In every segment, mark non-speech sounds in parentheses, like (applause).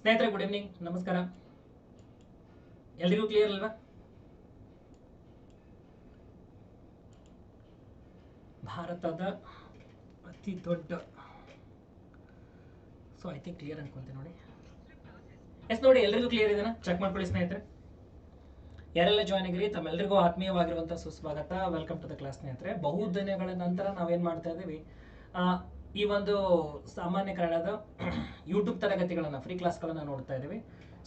ಸ್ನೇಹಿತರೆ good evening ನಮಸ್ಕಾರ. ಎಲ್ರಿಗೂ ಕ್ಲಿಯರ್ ಅಲ್ವಾ? ಭಾರತದ ಅತಿ ದೊಡ್ಡ ಸೊ ಐ ಥಿಂಕ್ ಕ್ಲಿಯರ್ ಅನ್ಕೊಂತೀನಿ ನೋಡಿ. ಎಸ್ ನೋಡಿ ಎಲ್ರಿಗೂ ಕ್ಲಿಯರ್ ಇದೆನಾ? ಚೆಕ್ ಮಾಡ್ಕೊಳ್ಳಿ ಸ್ನೇಹಿತರೆ. ಯಾರೆಲ್ಲ ಜಾಯ್ನ್ ಆಗಿರಿ ತಮ್ಮೆಲ್ಲರಿಗೂ ಆತ್ಮೀಯವಾಗಿರುವಂತಹ ಸುಸ್ವಾಗತ. ವೆಲ್ಕಮ್ ಟು ದ ಕ್ಲಾಸ್ ಸ್ನೇಹಿತರೆ. ಬಹು ದಿನಗಳ ನಂತರ ನಾವೇನ್ ಮಾಡ್ತಾ ಇದ್ದೀವಿ? ಆ, ಈ ಒಂದು ಸಾಮಾನ್ಯ ಕನ್ನಡದ (clears throat) ಯೂಟ್ಯೂಬ್ ತರಗತಿಗಳನ್ನ ಫ್ರೀ ಕ್ಲಾಸ್ಗಳನ್ನ ನೋಡ್ತಾ ಇದ್ದೀವಿ.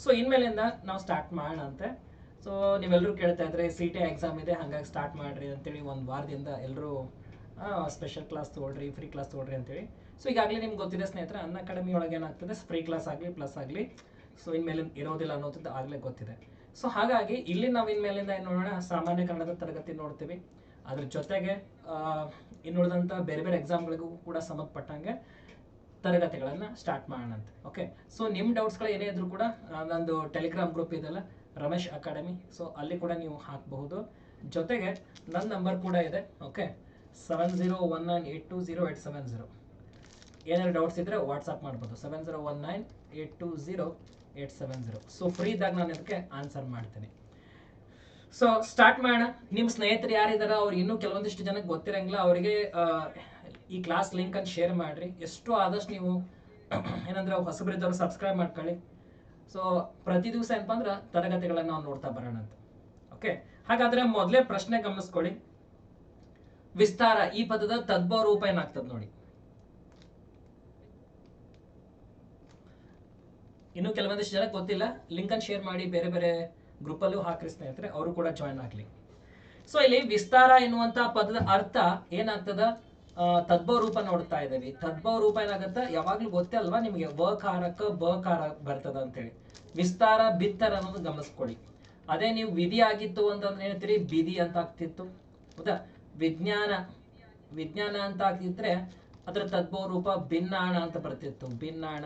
ಸೊ ಇನ್ಮೇಲಿಂದ ನಾವು ಸ್ಟಾರ್ಟ್ ಮಾಡೋಣ ಅಂತೆ. ಸೊ ನೀವೆಲ್ಲರೂ ಕೇಳ್ತಾ ಇದ್ರೆ ಸಿ ಟಿ ಎಕ್ಸಾಮ್ ಇದೆ, ಹಾಗಾಗಿ ಸ್ಟಾರ್ಟ್ ಮಾಡ್ರಿ ಅಂತೇಳಿ ಒಂದು ವಾರದಿಂದ ಎಲ್ಲರೂ ಸ್ಪೆಷಲ್ ಕ್ಲಾಸ್ ತೊಗೊಳ್ರಿ ಫ್ರೀ ಕ್ಲಾಸ್ ತೊಗೊಳ್ರಿ ಅಂತೇಳಿ. ಸೊ ಈಗಾಗಲೇ ನಿಮ್ಗೆ ಗೊತ್ತಿದೆ ಸ್ನೇಹಿತರೆ, ಅನ್ನ ಅಕಾಡೆಮಿ ಒಳಗೆ ಏನಾಗ್ತದೆ? ಫ್ರೀ ಕ್ಲಾಸ್ ಆಗಲಿ ಪ್ಲಸ್ ಆಗಲಿ. ಸೊ ಇನ್ಮೇಲೆ ಇರೋದಿಲ್ಲ ಅನ್ನೋದು ಆಗಲೇ ಗೊತ್ತಿದೆ. ಸೊ ಹಾಗಾಗಿ ಇಲ್ಲಿ ನಾವು ಇನ್ಮೇಲಿಂದ ಏನು ನೋಡೋಣ? ಸಾಮಾನ್ಯ ಕನ್ನಡದ ತರಗತಿ ನೋಡ್ತೀವಿ. ಅದ್ರ ಜೊತೆಗೆ ಇನ್ನು ಇನ್ನುಳಿದಂಥ ಬೇರೆ ಬೇರೆ ಎಕ್ಸಾಮ್ಗಳಿಗೂ ಕೂಡ ಸಂಬಂಧಪಟ್ಟಂಗೆ ತರಗತಿಗಳನ್ನು ಸ್ಟಾರ್ಟ್ ಮಾಡೋಣಂತೆ ಓಕೆ ಸೊ ನಿಮ್ಮ ಡೌಟ್ಸ್ಗಳು ಏನೇ ಇದ್ರೂ ಕೂಡ ನಂದು ಟೆಲಿಗ್ರಾಮ್ ಗ್ರೂಪ್ ಇದೆಲ್ಲ ರಮೇಶ್ ಅಕಾಡೆಮಿ ಸೊ ಅಲ್ಲಿ ಕೂಡ ನೀವು ಹಾಕಬಹುದು. ಜೊತೆಗೆ ನನ್ನ ನಂಬರ್ ಕೂಡ ಇದೆ. Okay seven zero one nine eight two zero eight seven zero ಏನಾದ್ರು ಡೌಟ್ಸ್ ಇದ್ದರೆ ವಾಟ್ಸಪ್ ಮಾಡ್ಬೋದು. Seven zero one nine eight two zero eight seven zero so free ಇದ್ದಾಗ ನಾನು ಇದಕ್ಕೆ ಆನ್ಸರ್ ಮಾಡ್ತೀನಿ. ಸೊ ಸ್ಟಾರ್ಟ್ ಮಾಡೋಣ ನಿಮ್ಮ ಸ್ನೇಹಿತರು ಯಾರಿದಾರ, ಅವ್ರು ಇನ್ನೂ ಕೆಲವೊಂದಿಷ್ಟು ಜನಕ್ಕೆ ಗೊತ್ತಿರಂಗಿಲ್ಲ, ಅವರಿಗೆ ಈ ಕ್ಲಾಸ್ ಲಿಂಕ್ ಅನ್ನು ಶೇರ್ ಮಾಡ್ರಿ. ಎಷ್ಟು ಆದಷ್ಟು ನೀವು (clears throat) ಏನಂದ್ರೆ ಹೊಸಬರಿದ್ದವ್ರು ಸಬ್ಸ್ಕ್ರೈಬ್ ಮಾಡ್ಕೊಳ್ಳಿ. ಸೊ ಪ್ರತಿ ದಿವಸ ಏನಪ್ಪ ಅಂದ್ರೆ ತರಗತಿಗಳನ್ನ ನಾವು ನೋಡ್ತಾ ಬರೋಣ ಅಂತ. ಓಕೆ ಹಾಗಾದ್ರೆ ಮೊದಲೇ ಪ್ರಶ್ನೆ ಗಮನಿಸ್ಕೊಳ್ಳಿ. ವಿಸ್ತಾರ, ಈ ಪದದ ತದ್ಭವ ರೂಪ ಏನಾಗ್ತದೆ ನೋಡಿ. ಇನ್ನು ಕೆಲವೊಂದಿಷ್ಟು ಜನಕ್ಕೆ ಗೊತ್ತಿಲ್ಲ ಲಿಂಕ್ ಅನ್ನು ಶೇರ್ ಮಾಡಿ, ಬೇರೆ ಬೇರೆ ಗ್ರೂಪ್ ಅಲ್ಲೂ ಹಾಕ್ರಿ ಸ್ನೇಹಿತರೆ, ಅವರು ಕೂಡ ಜಾಯ್ನ್ ಆಗಲಿ. ಸೊ ಇಲ್ಲಿ ವಿಸ್ತಾರ ಎನ್ನುವಂತಹ ಪದದ ಅರ್ಥ ಏನಾಗ್ತದ? ತದ್ಭವ ರೂಪ ನೋಡ್ತಾ ಇದ್ದೀವಿ. ತದ್ಭವ ರೂಪ ಏನಾಗತ್ತ? ಯಾವಾಗ್ಲೂ ಗೊತ್ತೇ ಅಲ್ವಾ ನಿಮಗೆ? ವ ಕಾರಕ್ಕ ಬ ಕಾರ ಬರ್ತದ ಅಂತೇಳಿ. ವಿಸ್ತಾರ, ಬಿತ್ತರ ಅನ್ನೋದು ಗಮನಿಸ್ಕೊಳ್ಳಿ. ಅದೇ ನೀವು ವಿಧಿ ಆಗಿತ್ತು ಅಂತಂದ್ರೆ ಹೇಳ್ತೀರಿ ಬಿಧಿ ಅಂತ ಆಗ್ತಿತ್ತು. ಹೌದಾ? ವಿಜ್ಞಾನ ವಿಜ್ಞಾನ ಅಂತ ಆಗ್ತಿದ್ರೆ ಅದರ ತದ್ಭವ ರೂಪ ಭಿನ್ನಾಣ ಅಂತ ಬರ್ತಿತ್ತು. ಭಿನ್ನಾಣ.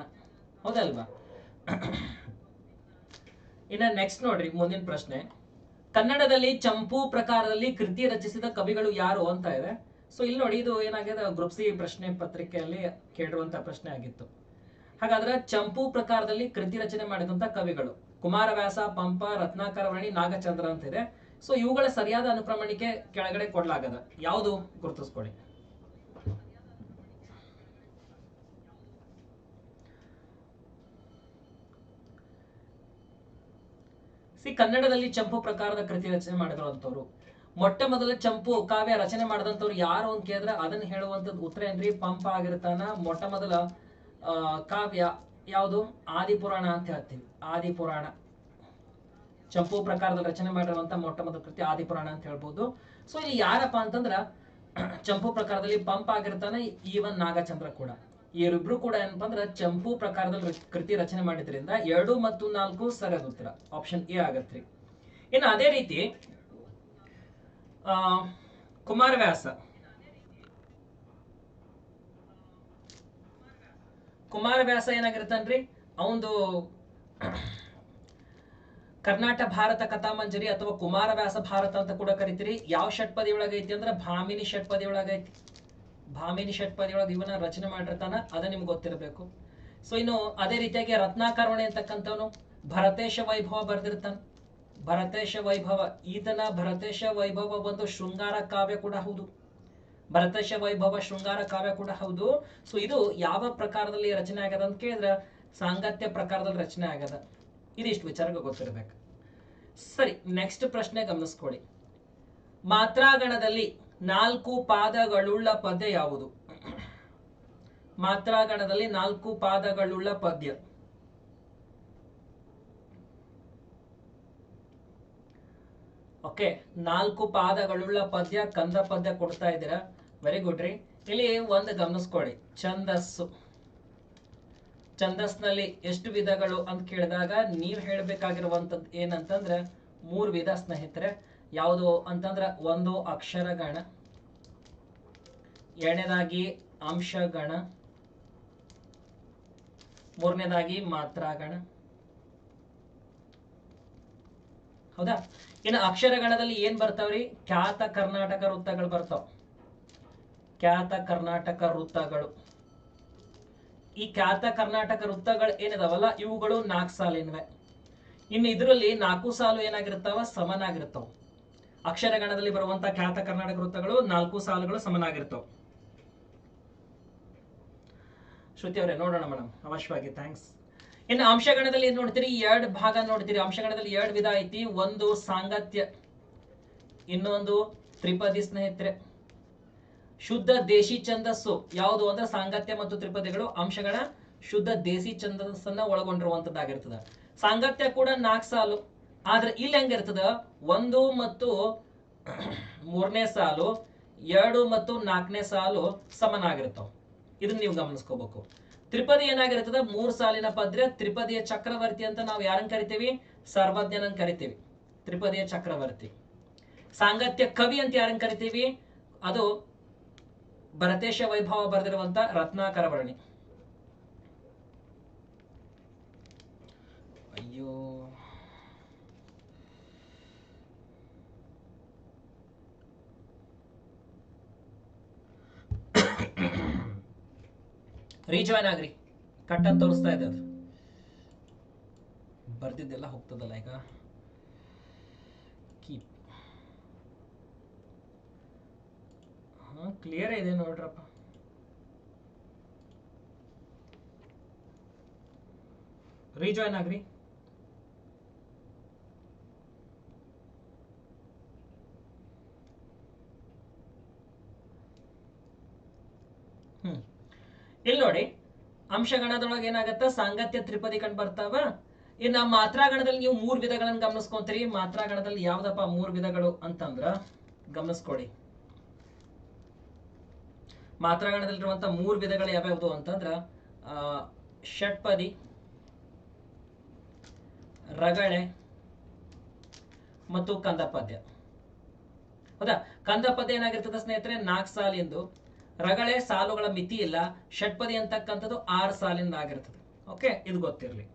ಹೌದಲ್ವಾ? ಇನ್ನ ನೆಕ್ಸ್ಟ್ ನೋಡ್ರಿ, ಮುಂದಿನ ಪ್ರಶ್ನೆ. ಕನ್ನಡದಲ್ಲಿ ಚಂಪು ಪ್ರಕಾರದಲ್ಲಿ ಕೃತಿ ರಚಿಸಿದ ಕವಿಗಳು ಯಾರು ಅಂತ ಇದೆ. ಸೊ ಇಲ್ಲಿ ನೋಡಿ, ಇದು ಏನಾಗಿದೆ? ಗ್ರೂಪ್ ಸಿ ಪ್ರಶ್ನೆ ಪತ್ರಿಕೆಯಲ್ಲಿ ಕೇಳಿರುವಂತ ಪ್ರಶ್ನೆ ಆಗಿತ್ತು. ಹಾಗಾದ್ರೆ ಚಂಪು ಪ್ರಕಾರದಲ್ಲಿ ಕೃತಿ ರಚನೆ ಮಾಡಿದಂತ ಕವಿಗಳು ಕುಮಾರವ್ಯಾಸ, ಪಂಪ, ರತ್ನಾಕರ ವರ್ಣಿ, ನಾಗಚಂದ್ರ ಅಂತ ಇದೆ. ಸೊ ಇವುಗಳ ಸರಿಯಾದ ಅನುಕ್ರಮಣಿಕೆ ಕೆಳಗಡೆ ಕೊಡಲಾಗದ. ಯಾವುದು? ಗುರುತಿಸ್ಕೊಳ್ಳಿ ಸಿ ಕನ್ನಡದಲ್ಲಿ ಚಂಪು ಪ್ರಕಾರದ ಕೃತಿ ರಚನೆ ಮಾಡಿರುವಂತವ್ರು ಮೊಟ್ಟ ಮೊದಲ ಚಂಪು ಕಾವ್ಯ ರಚನೆ ಮಾಡಿದಂಥವ್ರು ಯಾರು ಅಂತ ಕೇಳಿದ್ರೆ ಅದನ್ನ ಹೇಳುವಂಥದ್ದು ಉತ್ತರ ಏನ್ರಿ? ಪಂಪ ಆಗಿರ್ತಾನ. ಮೊಟ್ಟ ಮೊದಲ ಕಾವ್ಯ ಯಾವುದು? ಆದಿಪುರಾಣ ಅಂತ ಹೇಳ್ತೀವಿ. ಆದಿಪುರಾಣ. ಚಂಪು ಪ್ರಕಾರದ ರಚನೆ ಮಾಡಿರುವಂತ ಮೊಟ್ಟ ಮೊದಲ ಕೃತಿ ಆದಿಪುರಾಣ ಅಂತ ಹೇಳ್ಬೋದು. ಸೊ ಇಲ್ಲಿ ಯಾರಪ್ಪ ಅಂತಂದ್ರ, ಚಂಪು ಪ್ರಕಾರದಲ್ಲಿ ಪಂಪ ಆಗಿರ್ತಾನೆ, ಈವನ್ ನಾಗಚಂದ್ರ ಕೂಡ. ಇವರಿಬ್ರು ಕೂಡ ಏನಪ್ಪಾ ಅಂದ್ರೆ ಚಂಪು ಪ್ರಕಾರದಲ್ಲಿ ಕೃತಿ ರಚನೆ ಮಾಡಿದ್ರಿಂದ ಎರಡು ಮತ್ತು ನಾಲ್ಕು ಸರಿಯಾದ ಉತ್ತರ ಆಪ್ಷನ್ ಎ ಆಗತ್ರಿ. ಇನ್ನು ಅದೇ ರೀತಿ ಆ, ಕುಮಾರವ್ಯಾಸ. ಕುಮಾರವ್ಯಾಸ ಏನಾಗಿರ್ತಾನ್ರಿ? ಅವಂದು ಕರ್ನಾಟಕ ಭಾರತ ಕಥಾಮಂಜರಿ ಅಥವಾ ಕುಮಾರವ್ಯಾಸ ಭಾರತ ಅಂತ ಕೂಡ ಕರಿತೀರಿ. ಯಾವ ಷಟ್ಪದಿ ಒಳಗೈತಿ ಅಂದ್ರೆ ಭಾಮಿನಿ ಷಟ್ಪದಿ ಒಳಗೈತಿ. ಭಾಮಿನಿ ಷಟ್ಪದಿ ಒಳಗೆ ಇವನ ರಚನೆ ಮಾಡಿರ್ತಾನ, ಅದ ನಿಮ್ಗೆ ಗೊತ್ತಿರಬೇಕು. ಸೊ ಇನ್ನು ಅದೇ ರೀತಿಯಾಗಿ ರತ್ನಾಕರ್ವಣೆ ಅಂತಕ್ಕಂಥವನು, ಭರತೇಶ ವೈಭವ ಬರೆದಿರ್ತಾನೆ. ಭರತೇಶ ವೈಭವ, ಈತನ ಭರತೇಶ ವೈಭವ ಒಂದು ಶೃಂಗಾರ ಕಾವ್ಯ ಕೂಡ ಹೌದು. ಭರತೇಶ ವೈಭವ, ಶೃಂಗಾರ ಕಾವ್ಯ ಕೂಡ ಹೌದು. ಸೊ ಇದು ಯಾವ ಪ್ರಕಾರದಲ್ಲಿ ರಚನೆ ಆಗ್ಯದ ಅಂತ ಕೇಳಿದ್ರೆ, ಸಾಂಗತ್ಯ ಪ್ರಕಾರದಲ್ಲಿ ರಚನೆ ಆಗ್ಯದ. ಇದಿಷ್ಟು ವಿಚಾರಕ್ಕೆ ಗೊತ್ತಿರಬೇಕು. ಸರಿ ನೆಕ್ಸ್ಟ್ ಪ್ರಶ್ನೆ ಗಮನಿಸ್ಕೊಳ್ಳಿ. ಮಾತ್ರಾಗಣದಲ್ಲಿ ನಾಲ್ಕು ಪಾದಗಳುಳ್ಳ ಪದ್ಯ ಯಾವುದು? ಮಾತ್ರಾಗಣದಲ್ಲಿ ನಾಲ್ಕು ಪಾದಗಳುಳ್ಳ ಪದ್ಯ. ಓಕೆ, ನಾಲ್ಕು ಪಾದಗಳುಳ್ಳ ಪದ್ಯ ಕಂದ ಪದ್ಯ ಕೊಡ್ತಾ ಇದ್ದೀರಾ? ವೆರಿ ಗುಡ್ ರೀ. ಇಲ್ಲಿ ಒಂದು ಗಮನಿಸ್ಕೊಳ್ಳಿ. ಛಂದಸ್ಸು. ಛಂದಸ್ನಲ್ಲಿ ಎಷ್ಟು ವಿಧಗಳು ಅಂತ ಕೇಳಿದಾಗ ನೀವು ಹೇಳಬೇಕಾಗಿರುವಂಥದ್ದು ಏನಂತಂದ್ರೆ ಮೂರು ವಿಧ ಸ್ನೇಹಿತರೆ. ಯಾವುದು ಅಂತಂದ್ರ ಒಂದು ಅಕ್ಷರಗಣ, ಎರಡನೇದಾಗಿ ಅಂಶಗಣ, ಮೂರನೇದಾಗಿ ಮಾತ್ರಾಗಣ. ಹೌದಾ? ಇನ್ನು ಅಕ್ಷರಗಣದಲ್ಲಿ ಏನ್ ಬರ್ತಾವ್ರಿ? ಖ್ಯಾತ ಕರ್ನಾಟಕ ವೃತ್ತಗಳು ಬರ್ತಾವ. ಖ್ಯಾತ ಕರ್ನಾಟಕ ವೃತ್ತಗಳು. ಈ ಖ್ಯಾತ ಕರ್ನಾಟಕ ವೃತ್ತಗಳು ಏನಿದಾವಲ್ಲ, ಇವುಗಳು ನಾಲ್ಕು ಸಾಲಿನವೆ. ಇನ್ನು ಇದರಲ್ಲಿ ನಾಲ್ಕು ಸಾಲು ಏನಾಗಿರ್ತಾವ? ಸಮನಾಗಿರ್ತಾವ. ಅಕ್ಷರಗಣದಲ್ಲಿ ಬರುವಂತ ಖ್ಯಾತ ಕರ್ನಾಟಕ ವೃತ್ತಗಳು ನಾಲ್ಕು ಸಾಲುಗಳು ಸಮನಾಗಿರ್ತವೆ. ಶ್ರುತಿ ಅವರೇ, ನೋಡೋಣ ಮೇಡಮ್, ಅವಶ್ಯವಾಗಿ ಥ್ಯಾಂಕ್ಸ್ ಇನ್ನು ಅಂಶಗಣದಲ್ಲಿ ನೋಡ್ತೀರಿ? ಎರಡು ಭಾಗ ನೋಡ್ತೀರಿ. ಅಂಶಗಣದಲ್ಲಿ ಎರಡು ವಿಧ ಐತಿ. ಒಂದು ಸಾಂಗತ್ಯ, ಇನ್ನೊಂದು ತ್ರಿಪದಿ ಸ್ನೇಹಿತರೆ. ಶುದ್ಧ ದೇಶಿ ಛಂದಸ್ಸು, ಯಾವುದು ಅಂದ್ರೆ ಸಾಂಗತ್ಯ ಮತ್ತು ತ್ರಿಪದಿಗಳು. ಅಂಶಗಳ ಶುದ್ಧ ದೇಸಿ ಛಂದಸ್ಸನ್ನ ಒಳಗೊಂಡಿರುವಂತದ್ದಾಗಿರ್ತದೆ. ಸಾಂಗತ್ಯ ಕೂಡ ನಾಲ್ಕು ಸಾಲು. ಆದ್ರೆ ಇಲ್ಲಿ ಹೆಂಗಿರ್ತದ ಒಂದು ಮತ್ತು ಮೂರನೇ ಸಾಲು, ಎರಡು ಮತ್ತು ನಾಲ್ಕನೇ ಸಾಲು ಸಮನಾಗಿರ್ತಾವ. ಇದನ್ನ ನೀವು ಗಮನಿಸ್ಕೋಬೇಕು. ತ್ರಿಪದಿ ಏನಾಗಿರ್ತದ? ಮೂರ್ ಸಾಲಿನ ಪದ್ರೆ ತ್ರಿಪದಿಯ ಚಕ್ರವರ್ತಿ ಅಂತ ನಾವು ಯಾರನ್ನ ಕರಿತೀವಿ? ಸರ್ವಜ್ಞನ ಕರಿತೀವಿ. ತ್ರಿಪದಿಯ ಚಕ್ರವರ್ತಿ. ಸಾಂಗತ್ಯ ಕವಿ ಅಂತ ಯಾರನ್ನ ಕರಿತೀವಿ? ಅದು ಭರತೇಶ ವೈಭವ ಬರೆದಿರುವಂತ ರತ್ನಾಕರ ವರ್ಣಿ. ಅಯ್ಯೋ. ರೀಜಾಯ್ನ್ ಆಗ್ರಿ. ಕಟ್ ಅಂತ ತೋರಿಸ್ತಾ ಇದೆ ಅದು. ಬರ್ದಿದ್ದೆಲ್ಲ ಹೋಗ್ತದಲ್ಲ ಈಗ. ಕೀಪ್ ಹಾ ಕ್ಲಿಯರ್ ಇದೆ ನೋಡ್ರಪ್ಪ. ರೀಜಾಯ್ನ್ ಆಗ್ರಿ ಹ್ಮ್ ಇಲ್ಲಿ ನೋಡಿ, ಅಂಶಗಣದೊಳಗೆ ಏನಾಗತ್ತ? ಸಾಂಗತ್ಯ ತ್ರಿಪದಿ ಕಂಡು ಬರ್ತಾವ. ಇನ್ನ ಮಾತ್ರಾಗಣದಲ್ಲಿ ನೀವು ಮೂರು ವಿಧಗಳನ್ನ ಗಮನಿಸ್ಕೊಂತೀರಿ. ಮಾತ್ರಾಗಣದಲ್ಲಿ ಯಾವ್ದಪ್ಪ ಮೂರ್ ವಿಧಗಳು ಅಂತಂದ್ರ, ಗಮನಿಸ್ಕೊಡಿ. ಮಾತ್ರಾಗಣದಲ್ಲಿರುವಂತ ಮೂರ್ ವಿಧಗಳು ಯಾವ್ಯಾವ್ದು ಅಂತಂದ್ರ ಷಟ್ಪದಿ, ರಗಳೆ ಮತ್ತು ಕಂದಪದ್ಯ. ಹೌದಾ? ಕಂದಪದ್ಯ ಏನಾಗಿರ್ತದ ಸ್ನೇಹಿತರೆ? ನಾಲ್ಕು ಸಾಲಿಂದು ರಗಳೆ ಸಾಲುಗಳ ಮಿತಿ ಇಲ್ಲ, ಷಟ್ಪದಿ ಅಂತಕ್ಕಂಥದ್ದು ಆರು ಸಾಲಿಂದ ಆಗಿರ್ತದೆ ಓಕೆ ಇದು ಗೊತ್ತಿರಲಿ.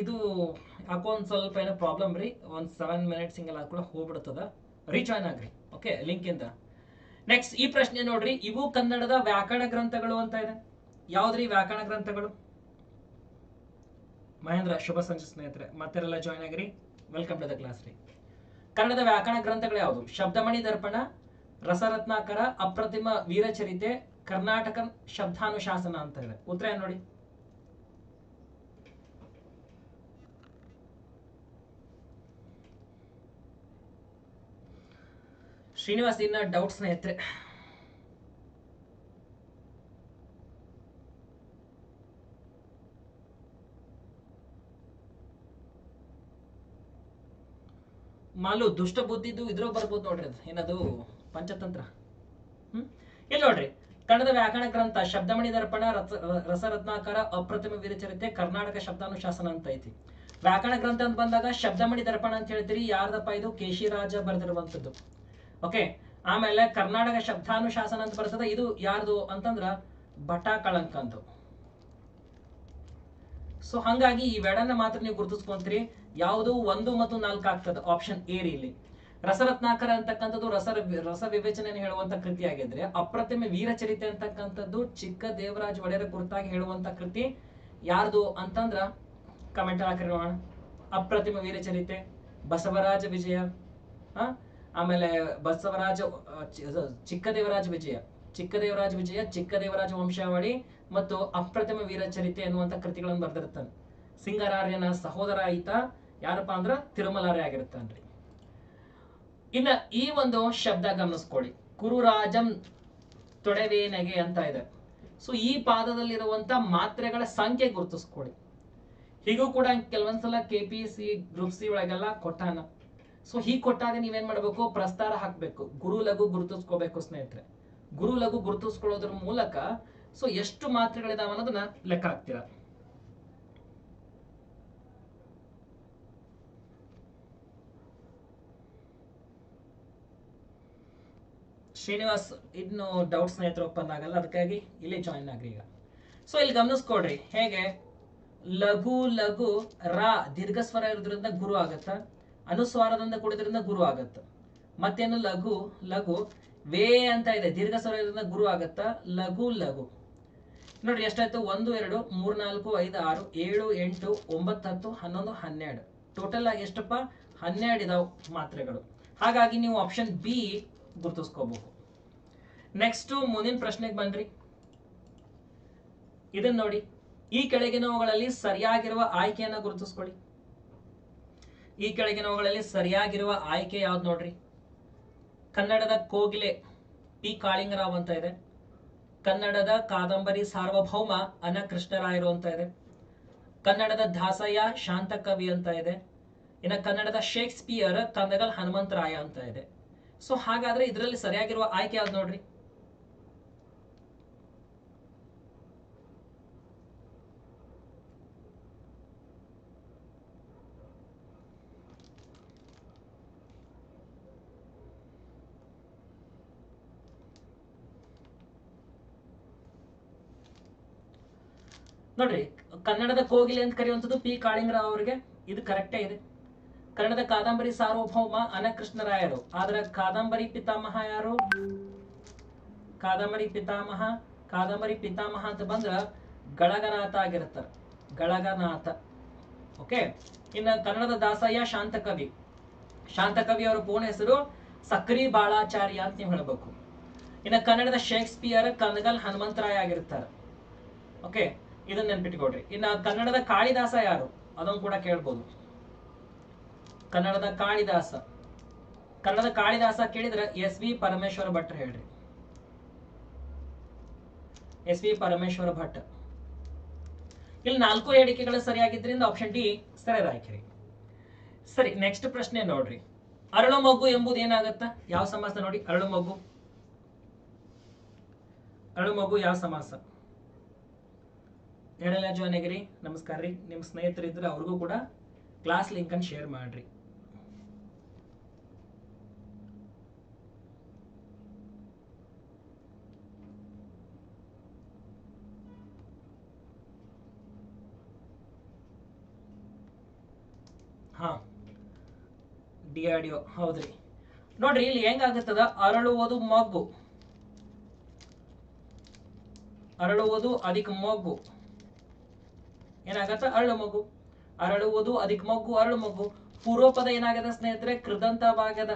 ಇದು ಯಾಕೋ ಒಂದು ಸ್ವಲ್ಪ ಏನೋ ಪ್ರಾಬ್ಲಮ್ ರೀ. ಒಂದು ಸೆವೆನ್ ಮಿನಿಟ್ಸ್ ಹಿಂಗೆಲ್ಲ ಕೂಡ ಹೋಗ್ಬಿಡ್ತದ. ರೀಜಾಯ್ನ್ ಆಗ್ರಿ. ಓಕೆ ಲಿಂಕಿಂದ ನೆಕ್ಸ್ಟ್ ಈ ಪ್ರಶ್ನೆ ನೋಡ್ರಿ. ಇವು ಕನ್ನಡದ ವ್ಯಾಕರಣ ಗ್ರಂಥಗಳು ಅಂತ ಇದೆ. ಯಾವ್ದ್ರಿ ವ್ಯಾಕರಣ ಗ್ರಂಥಗಳು? ಮಹೇಂದ್ರ, ಶುಭ ಸಂಜೆ ಸ್ನೇಹಿತರೆ. ಮತ್ತೆಲ್ಲ ಜಾಯ್ನ್ ಆಗಿರಿ. ವೆಲ್ಕಮ್ ಟು ದ ಕ್ಲಾಸ್ ರೀ. ಕನ್ನಡದ ವ್ಯಾಕರಣ ಗ್ರಂಥಗಳು ಯಾವುದು? ಶಬ್ದಮಣಿ ದರ್ಪಣ ರಸರತ್ನಾಕರ ಅಪ್ರತಿಮ ವೀರಚರಿತೆ ಕರ್ನಾಟಕ ಶಬ್ದಾನುಶಾಸನ ಅಂತ ಇದೆ. ಉತ್ತರ ನೋಡಿ? ಶ್ರೀನಿವಾಸ್, ಇನ್ನ ಡೌಟ್ ಸ್ನೇಹಿತರೆ ಮಾಲು ದುಷ್ಟ ಬುದ್ಧಿದ್ದು ಇದ್ರೂ ಬರ್ಬೋದು ನೋಡ್ರಿ ಅದು. ಏನದು? ಪಂಚತಂತ್ರ. ಹ್ಮ್? ಇಲ್ಲಿ ನೋಡ್ರಿ? ಕನ್ನಡದ ವ್ಯಾಕರಣ ಗ್ರಂಥ, ಶಬ್ದಮಣಿ ದರ್ಪಣ ರಸ- ರಸರತ್ನಾಕರ, ಅಪ್ರತಿಮ ವಿರಚರಿತೆ, ಕರ್ನಾಟಕ ಶಬ್ದಾನುಶಾಸನ ಅಂತ ಐತಿ. ವ್ಯಾಕರಣ ಗ್ರಂಥ ಅಂತ ಬಂದಾಗ ಶಬ್ದಮಣಿ ದರ್ಪಣ ಅಂತ ಹೇಳ್ತೀರಿ, ಯಾರ್ದಪ್ಪ ಇದು? ಕೇಶಿರಾಜ ಬರೆದಿರುವಂತದ್ದು ಓಕೆ? ಆಮೇಲೆ ಕರ್ನಾಟಕ ಶಬ್ದಾನುಶಾಸನ ಅಂತ ಬರ್ತದೆ ಇದು ಯಾರ್ದು ಅಂತಂದ್ರ ಭಟ ಕಳಂಕ ಅಂತ ಸೊ ಹಂಗಾಗಿ ಈ ವೆಡನ್ನ ಮಾತ್ರ ನೀವು ಗುರುತಿಸ್ಕೊಂತೀರಿ. ಯಾವುದು ಒಂದು ಮತ್ತು ನಾಲ್ಕು ಆಗ್ತದೆ ಆಪ್ಷನ್ ಎ ಇಲ್ಲಿ. ರಸರತ್ನಾಕರ ಅಂತಕ್ಕಂಥದ್ದು ರಸ ರಸ ವಿವೇಚನೆ ಹೇಳುವಂತ ಕೃತಿ ಆಗಿದ್ರೆ, ಅಪ್ರತಿಮ ವೀರಚರಿತೆ ಅಂತಕ್ಕಂಥದ್ದು ಚಿಕ್ಕ ದೇವರಾಜ್ ಒಡೆಯರ ಕುರಿತಾಗಿ ಹೇಳುವಂತ ಕೃತಿ ಯಾರ್ದು ಅಂತಂದ್ರ ಕಮೆಂಟ್ ಹಾಕಿರೋಣ. ಅಪ್ರತಿಮ ವೀರಚರಿತೆ ಬಸವರಾಜ ವಿಜಯ ಆ? ಆಮೇಲೆ ಬಸವರಾಜ ಚಿಕ್ಕ ದೇವರಾಜ ವಿಜಯ, ಚಿಕ್ಕ ದೇವರಾಜ ವಿಜಯ, ಚಿಕ್ಕ ದೇವರಾಜ ವಂಶಾವಳಿ ಮತ್ತು ಅಪ್ರತಿಮ ವೀರಚರಿತೆ ಎನ್ನುವಂತ ಕೃತಿಗಳನ್ನು ಬರೆದಿರ್ತಾನೆ ಸಿಂಗರಾರ್ಯನ ಸಹೋದರ ಈತ ಯಾರಪ್ಪ ಅಂದ್ರ ತಿರುಮಲಾರ್ಯ ಆಗಿರ್ತಾನ್ರಿ ಇನ್ನ ಈ ಒಂದು ಶಬ್ದ ಗಮನಿಸ್ಕೊಳ್ಳಿ. ಕುರುರಾಜಂ ತೊಡೆವೇನೆಗೆ ಅಂತ ಇದೆ. ಸೊ ಈ ಪಾದದಲ್ಲಿರುವಂತ ಮಾತ್ರೆಗಳ ಸಂಖ್ಯೆ ಗುರುತಿಸ್ಕೊಳ್ಳಿ. ಹೀಗೂ ಕೂಡ ಕೆಲವೊಂದ್ಸಲ K P C group C ಒಳಗೆಲ್ಲ ಕೊಟ್ಟಾನ. ಸೊ ಹೀಗೆ ಕೊಟ್ಟಾಗ ನೀವೇನ್ ಮಾಡಬೇಕು? ಪ್ರಸ್ತಾರ ಹಾಕಬೇಕು. ಗುರು ಲಘು ಗುರುತಿಸ್ಕೋಬೇಕು ಸ್ನೇಹಿತರೆ. ಗುರು ಲಘು ಗುರುತಿಸ್ಕೊಳ್ಳೋದ್ರ ಮೂಲಕ ಸೊ ಎಷ್ಟು ಮಾತ್ರೆಗಳಿದಾವೆ ಅನ್ನೋದನ್ನ ಲೆಕ್ಕ ಹಾಕ್ತೀರಾ. ಶ್ರೀನಿವಾಸ್ ಇನ್ನು ಡೌಟ್ ಸ್ನೇಹಿತರು ಓಪನ್ ಆಗಲ್ಲ, ಅದಕ್ಕಾಗಿ ಇಲ್ಲಿ ಜಾಯಿನ್ ಆಗ್ರಿ ಈಗ. ಸೊ ಇಲ್ಲಿ ಗಮನಿಸ್ಕೊಡ್ರಿ ಹೇಗೆ? ಲಘು ಲಘು ರಾ ದೀರ್ಘ ಸ್ವರ ಇರೋದ್ರಿಂದ ಗುರು ಆಗತ್ತ, ಅನುಸ್ವಾರದಿಂದ ಕೂಡಿದ್ರಿಂದ ಗುರು ಆಗತ್ತ. ಮತ್ತೇನು ಲಘು ಲಘು ವೇ ಅಂತ ಇದೆ ದೀರ್ಘ ಸ್ವರ ಇರೋದ್ರಿಂದ ಗುರು ಆಗತ್ತ, ಲಘು ಲಘು. ನೋಡ್ರಿ, ಎಷ್ಟಾಯ್ತು? ಒಂದು, ಎರಡು, ಮೂರ್, ನಾಲ್ಕು, ಐದು, ಆರು, ಏಳು, ಎಂಟು, ಒಂಬತ್ತು, ಹತ್ತು, ಹನ್ನೊಂದು, ಹನ್ನೆರಡು. ಟೋಟಲ್ ಆಗಿ ಎಷ್ಟಪ್ಪ? ಹನ್ನೆರಡು ಇದಾವ ಮಾತ್ರೆಗಳು. ಹಾಗಾಗಿ ನೀವು ಆಪ್ಷನ್ ಬಿ ಗುರುತಿಸ್ಕೋಬಹುದು. ನೆಕ್ಸ್ಟ್ ಮುಂದಿನ ಪ್ರಶ್ನೆಗೆ ಬನ್ರಿ. ಇದನ್ನ ನೋಡಿ. ಈ ಕೆಳಗಿನವುಗಳಲ್ಲಿ ಸರಿಯಾಗಿರುವ ಆಯ್ಕೆಯನ್ನ ಗುರುತಿಸ್ಕೊಳ್ಳಿ. ಈ ಕೆಳಗಿನವುಗಳಲ್ಲಿ ಸರಿಯಾಗಿರುವ ಆಯ್ಕೆ ಯಾವ್ದು ನೋಡ್ರಿ? ಕನ್ನಡದ ಕೋಗಿಲೆ ಪಿ. ಕಾಳಿಂಗರಾವ್ ಅಂತ ಇದೆ. ಕನ್ನಡದ ಕಾದಂಬರಿ ಸಾರ್ವಭೌಮ ಅನ ಕೃಷ್ಣರಾಯರು ಅಂತ ಇದೆ. ಕನ್ನಡದ ದಾಸಯ್ಯ ಶಾಂತ ಕವಿ ಅಂತ ಇದೆ. ಇನ್ನು ಕನ್ನಡದ ಶೇಕ್ಸ್ಪಿಯರ್ ಕಂದಗಲ್ ಹನುಮಂತರಾಯ ಅಂತ ಇದೆ. ಸೊ ಹಾಗಾದ್ರೆ ಇದರಲ್ಲಿ ಸರಿಯಾಗಿರುವ ಆಯ್ಕೆ ಯಾವ್ದು ನೋಡ್ರಿ? ನೋಡ್ರಿ, ಕನ್ನಡದ ಕೋಗಿಲೆ ಅಂತ ಕರೆಯುವಂಥದ್ದು ಪಿ. ಕಾಳಿಂಗರಾವ್ ಅವರಿಗೆ. ಇದು ಕರೆಕ್ಟೇ ಇದೆ. ಕನ್ನಡದ ಕಾದಂಬರಿ ಸಾರ್ವಭೌಮ ಅನಕೃಷ್ಣರಾಯರು. ಆದ್ರೆ ಕಾದಂಬರಿ ಪಿತಾಮಹ ಯಾರು? ಕಾದಂಬರಿ ಪಿತಾಮಹ ಕಾದಂಬರಿ ಪಿತಾಮಹ ಅಂತ ಬಂದ್ರ ಗಳಗನಾಥ ಆಗಿರ್ತಾರ ಗಳಗನಾಥ. ಓಕೆ ಇನ್ನು ಕನ್ನಡದ ದಾಸಯ್ಯ ಶಾಂತಕವಿ. ಶಾಂತಕವಿ ಅವರ ಪೂರ್ಣ ಹೆಸರು ಸಕ್ರಿ ಬಾಳಾಚಾರ್ಯ ಅಂತ ನೀವು ಹೇಳಬೇಕು. ಇನ್ನು ಕನ್ನಡದ ಶೇಕ್ಸ್ಪಿಯರ್ ಕನಗಲ್ ಹನುಮಂತರಾಯ ಆಗಿರ್ತಾರೆ ಓಕೆ ಇದನ್ನ ನೆನ್ಪಿಟ್ಕೊಡ್ರಿ ಇನ್ನ ಕನ್ನಡದ ಕಾಳಿದಾಸ ಯಾರು? ಅದನ್ನು ಕೂಡ ಕೇಳ್ಬೋದು. ಕನ್ನಡದ ಕಾಳಿದಾಸ. ಕನ್ನಡದ ಕಾಳಿದಾಸ ಕೇಳಿದ್ರೆ ಎಸ್ ವಿ ಪರಮೇಶ್ವರ ಭಟ್ ಹೇಳ್ರಿ. S V Parameshwara Bhat. ಇಲ್ಲಿ ನಾಲ್ಕು ಹೇಳಿಕೆಗಳು ಸರಿಯಾಗಿದ್ರಿಂದ ಆಪ್ಷನ್ ಡಿ ಸರಿಯಾದ ಹಾಕಿರಿ. ಸರಿ ನೆಕ್ಸ್ಟ್ ಪ್ರಶ್ನೆ ನೋಡ್ರಿ. ಅರಳು ಮಗು ಎಂಬುದು ಏನಾಗತ್ತ? ಯಾವ ಸಮಾಸ ನೋಡಿ ಅರಳು ಮಗು ಅರಳು ಮಗು ಯಾವ ಸಮಾಸ? ಯಾರೆಲ್ಲ ಜಾಯ್ನ್ ನಮಸ್ಕಾರ ರೀ. ನಿಮ್ಮ ಸ್ನೇಹಿತರಿದ್ದರೆ ಅವ್ರಿಗೂ ಕೂಡ ಕ್ಲಾಸ್ ಲಿಂಕ್ ಅನ್ನು ಶೇರ್ ಮಾಡ್ರಿ. ಹಾ. ಡಿ ಒ, ಹೌದ್ರಿ. ನೋಡ್ರಿ, ಇಲ್ಲಿ ಹೆಂಗಾಗತ್ತದ ಅರಳುವುದು ಮಗ್ಗು. ಅರಳುವುದು ಅಧಿಕ ಮಗ್ಗು. ಏನಾಗತ್ತ? ಅರಳು ಮಗು ಅರಳುವುದು ಅಧಿಕ ಮಗ್ಗು, ಅರಳು ಮಗು ಪೂರ್ವಪದ ಏನಾಗದ ಸ್ನೇಹಿತರೆ? ಕೃದಂತವಾಗದ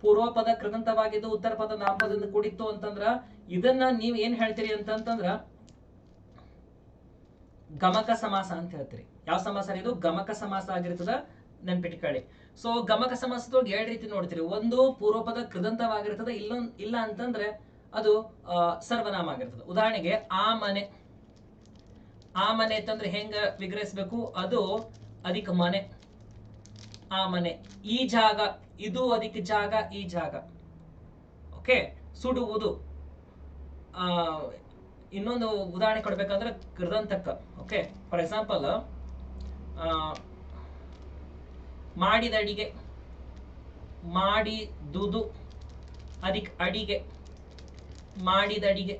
ಪೂರ್ವಪದ ಕೃದಂತವಾಗಿದ್ದು ಉತ್ತರ ಪದ ನಾಮಪದದಿಂದ ಕೂಡಿತ್ತು ಅಂತಂದ್ರ ಇದನ್ನ ನೀವ್ ಏನ್ ಹೇಳ್ತೀರಿ ಅಂತಂತಂದ್ರ ಗಮಕ ಸಮಾಸ ಅಂತ ಹೇಳ್ತೀರಿ. ಯಾವ ಸಮಾಸ ಇದು? ಗಮಕ ಸಮಾಸ ಆಗಿರ್ತದ. ನೆನ್ಪಿಟ್ಕೊಳ್ಳಿ. ಸೊ ಗಮಕ ಸಮಾಸದೊಳಗೆ ಎರಡು ರೀತಿ ನೋಡ್ತೀರಿ. ಒಂದು ಪೂರ್ವಪದ ಕೃದಂತವಾಗಿರ್ತದೆ ಇಲ್ಲೊಂದು ಇಲ್ಲ ಅಂತಂದ್ರೆ ಅದು ಆ, ಸರ್ವನಾಮ ಆಗಿರ್ತದೆ ಉದಾಹರಣೆಗೆ ಆ ಮನೆ. ಆ ಮನೆ ಅಂತಂದ್ರೆ ಹೆಂಗ ವಿಗ್ರಹಿಸ್ಬೇಕು? ಅದು ಅದಕ್ಕೆ ಮನೆ. ಆ ಮನೆ. ಈ ಜಾಗ ಇದು ಅಧಿಕ ಜಾಗ ಈ ಜಾಗ. ಓಕೆ? ಸುಡುವುದು. ಆ ಇನ್ನೊಂದು ಉದಾಹರಣೆ ಕೊಡ್ಬೇಕಂದ್ರೆ ಕೃದಂತಕ್ಕ ಓಕೆ? ಫಾರ್ ಎಕ್ಸಾಂಪಲ್ ಮಾಡಿದ ಅಡಿಗೆ ಮಾಡಿದುದು, ಅದಿಕ್ ಅಡಿಗೆ ಮಾಡಿದ ಅಡಿಗೆ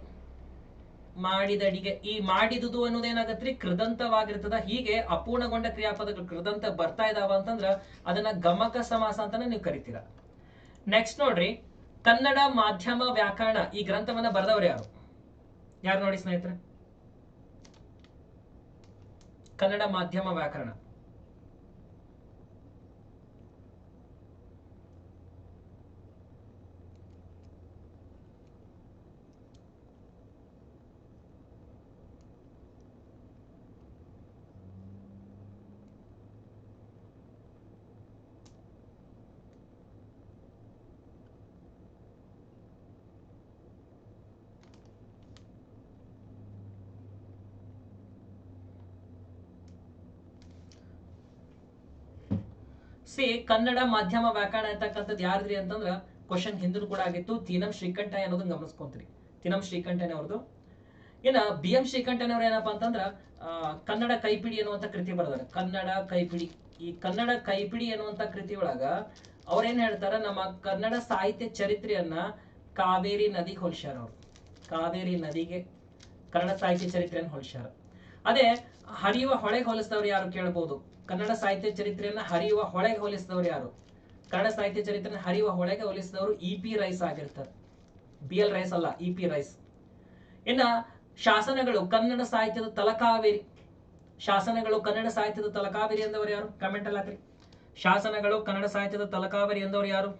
ಮಾಡಿದ ಅಡಿಗೆ ಈ ಮಾಡಿದುದು ಅನ್ನೋದೇನಾಗತ್ರಿ? ಕೃದಂತವಾಗಿರ್ತದ. ಹೀಗೆ ಅಪೂರ್ಣಗೊಂಡ ಕ್ರಿಯಾಪದಗಳು ಕೃದಂತ ಬರ್ತಾ ಇದಾವ ಅಂತಂದ್ರ ಅದನ್ನ ಗಮಕ ಸಮಾಸ ಅಂತಾನೆ ನೀವು ಕರಿತೀರ. ನೆಕ್ಸ್ಟ್ ನೋಡ್ರಿ, ಕನ್ನಡ ಮಾಧ್ಯಮ ವ್ಯಾಕರಣ. ಈ ಗ್ರಂಥವನ್ನ ಬರೆದವ್ರು ಯಾರು? ಯಾರು ನೋಡಿ ಸ್ನೇಹಿತರೆ? ಕನ್ನಡ ಮಾಧ್ಯಮ ವ್ಯಾಕರಣ. ಸಿ ಕನ್ನಡ ಮಾಧ್ಯಮ ವ್ಯಾಕರಣ ಅಂತಕ್ಕಂಥದ್ದು ಯಾರ್ದ್ರಿ ಅಂತಂದ್ರ ಕ್ವಶನ್ ಹಿಂದೂ ಕೂಡ ಆಗಿತ್ತು. ತೀನಂ ಶ್ರೀಕಂಠ ಅನ್ನೋದನ್ನ ಗಮನಿಸ್ಕೊಂತೀರಿ. ತೀನಂ ಶ್ರೀಕಂಠನ್ ಅವ್ರದ್ದು ಇನ್ನ ಬಿ ಎಂ ಏನಪ್ಪಾ ಅಂತಂದ್ರ ಕನ್ನಡ ಕೈಪಿಡಿ ಅನ್ನುವಂತ ಕೃತಿ ಬರೆದಾರೆ ಕನ್ನಡ ಕೈಪಿಡಿ. ಈ ಕನ್ನಡ ಕೈಪಿಡಿ ಅನ್ನುವಂತ ಕೃತಿ ಒಳಗ ಅವ್ರೇನ್ ಹೇಳ್ತಾರ, ನಮ್ಮ ಕನ್ನಡ ಸಾಹಿತ್ಯ ಚರಿತ್ರೆಯನ್ನ ಕಾವೇರಿ ನದಿಗೆ ಹೋಲ್ಸ್ಯಾರ ಅವ್ರು. ಕಾವೇರಿ ನದಿಗೆ ಕನ್ನಡ ಸಾಹಿತ್ಯ ಚರಿತ್ರೆಯನ್ನು ಹೋಲ್ಸ್ಯಾರ. ಅದೇ, ಹರಿಯುವ ಹೊಳೆಗೆ ಹೋಲಿಸಿದವ್ರು ಯಾರು ಕೇಳ್ಬೋದು? ಕನ್ನಡ ಸಾಹಿತ್ಯ ಚರಿತ್ರೆಯನ್ನ ಹರಿಯುವ ಹೊಳೆಗೆ ಹೋಲಿಸಿದವರು ಯಾರು? ಕನ್ನಡ ಸಾಹಿತ್ಯ ಚರಿತ್ರೆಯನ್ನು ಹರಿಯುವ ಹೊಳೆಗೆ ಹೋಲಿಸಿದವರು ಇ ಪಿ ರೈಸ್ ಆಗಿರ್ತಾರೆ. ಬಿ ಎಲ್ ರೈಸ್ ಅಲ್ಲ ಇ ಪಿ ರೈಸ್. ಇನ್ನ ಶಾಸನಗಳು, ಕನ್ನಡ ಸಾಹಿತ್ಯದ ತಲಕಾವೇರಿ. ಶಾಸನಗಳು, ಕನ್ನಡ ಸಾಹಿತ್ಯದ ತಲಕಾವೇರಿ ಎಂದವರು ಯಾರು? ಕಮೆಂಟ್ ಅಲ್ಲಿ ಶಾಸನಗಳು, ಕನ್ನಡ ಸಾಹಿತ್ಯದ ತಲಕಾವೇರಿ ಎಂದವರು ಯಾರು?